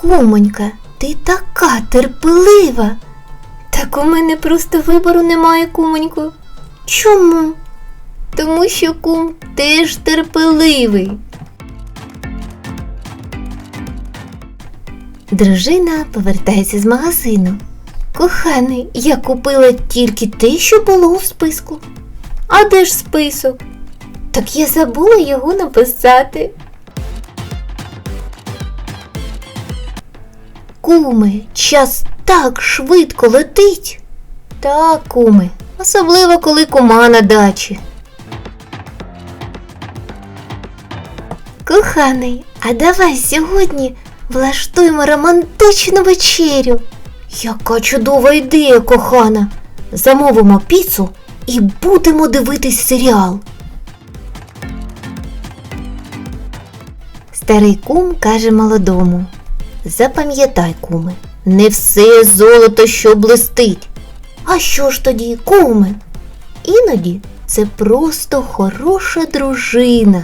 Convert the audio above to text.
Кумонька, ти така терпелива. Так у мене просто вибору немає, кумонько. Чому? Тому що кум теж терпеливий. Дружина повертається з магазину. Коханий, я купила тільки те, що було в списку. А де ж список? Так я забула його написати. Куми, час так швидко летить. Так, куми, особливо коли кума на дачі. Коханий, а давай сьогодні влаштуємо романтичну вечерю. Яка чудова ідея, кохана. Замовимо піцу і будемо дивитись серіал. Старий кум каже молодому. Запам'ятай, куме, не все золото, що блистить. А що ж тоді, куме? Іноді це просто хороша дружина.